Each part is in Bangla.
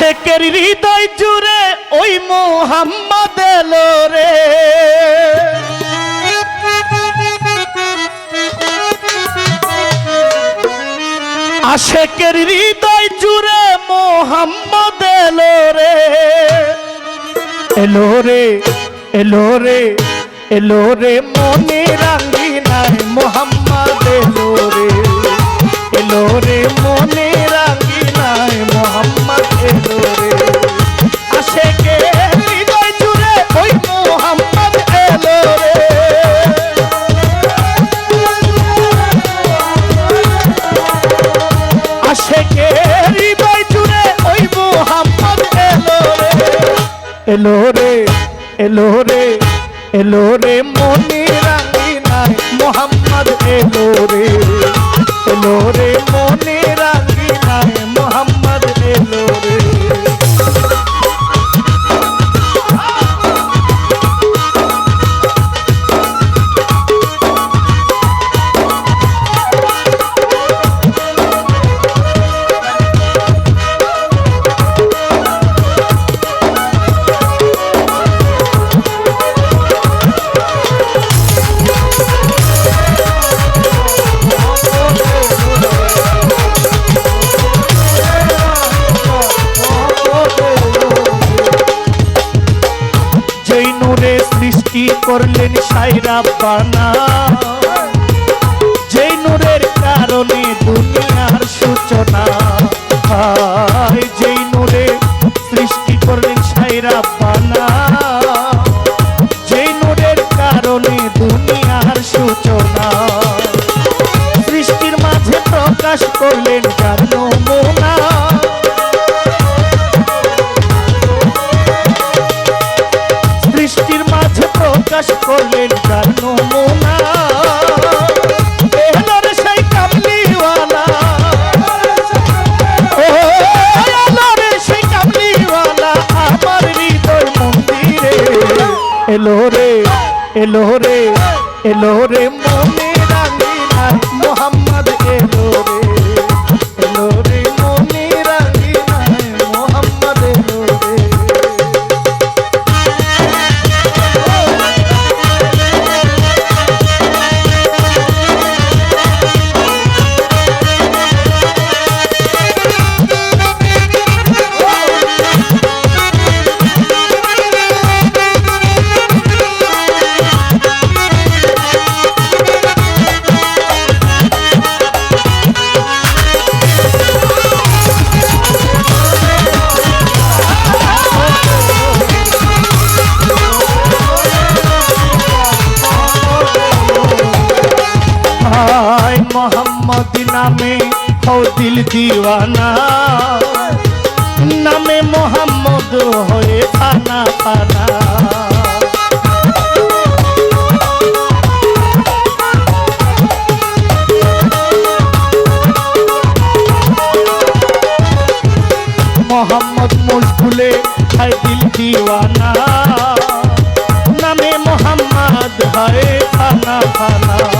আশেকের হৃদয় জুড়ে ওই মোহাম্মদ এলো রে। আশেকের হৃদয় জুড়ে মোহাম্মদ এলো রে। এলো রে এলো রে এলো রে, মনে রাঙ্গি নাই মোহাম্মদ এলো রে। এলো রে, মনে এলো রে এলো রে এলো রে মনি করলেন সাইরা পানা। যেই নূরের কারণে দুনিয়ার সূচনা। এলো রে এলো রে মনে নামে ও দিল দিওয়ানা নামে মোহাম্মদ হয়ে ফানা ফানা মোহাম্মদ মুশকুলে হায় দিল দিওয়ানা নামে মোহাম্মদ হয় ফানা ফানা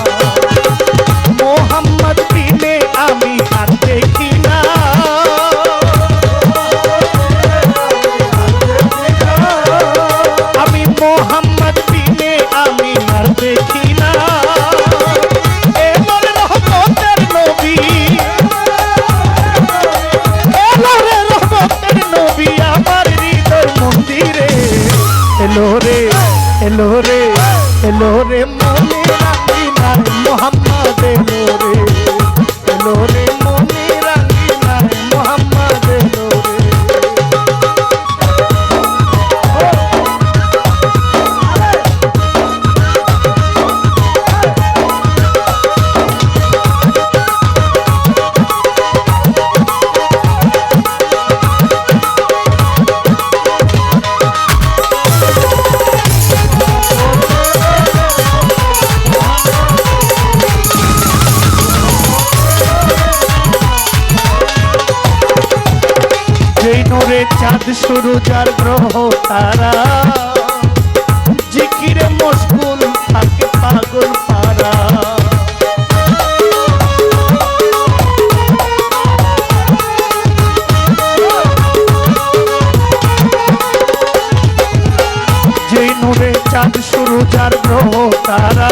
রে শুরু যার গ্রহ তারা। জিকিরে মশগুল থাকে পাগল পারা যে নূরে চাঁদ শুরু যার গ্রহ তারা।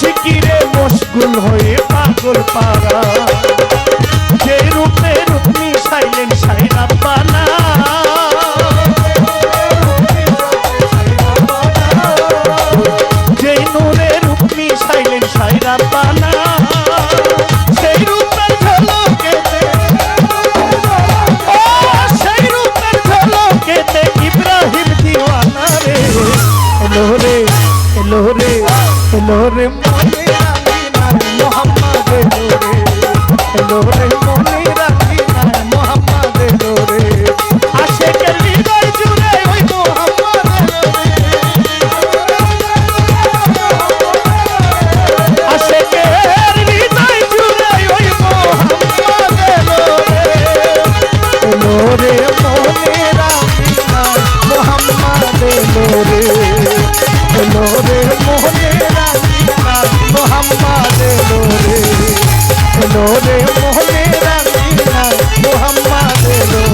জিকিরে মশগুল হয়ে পাগল পারা যে রূপে রূপ রে মোহনে রাঙিনা মোহাম্মদ এলো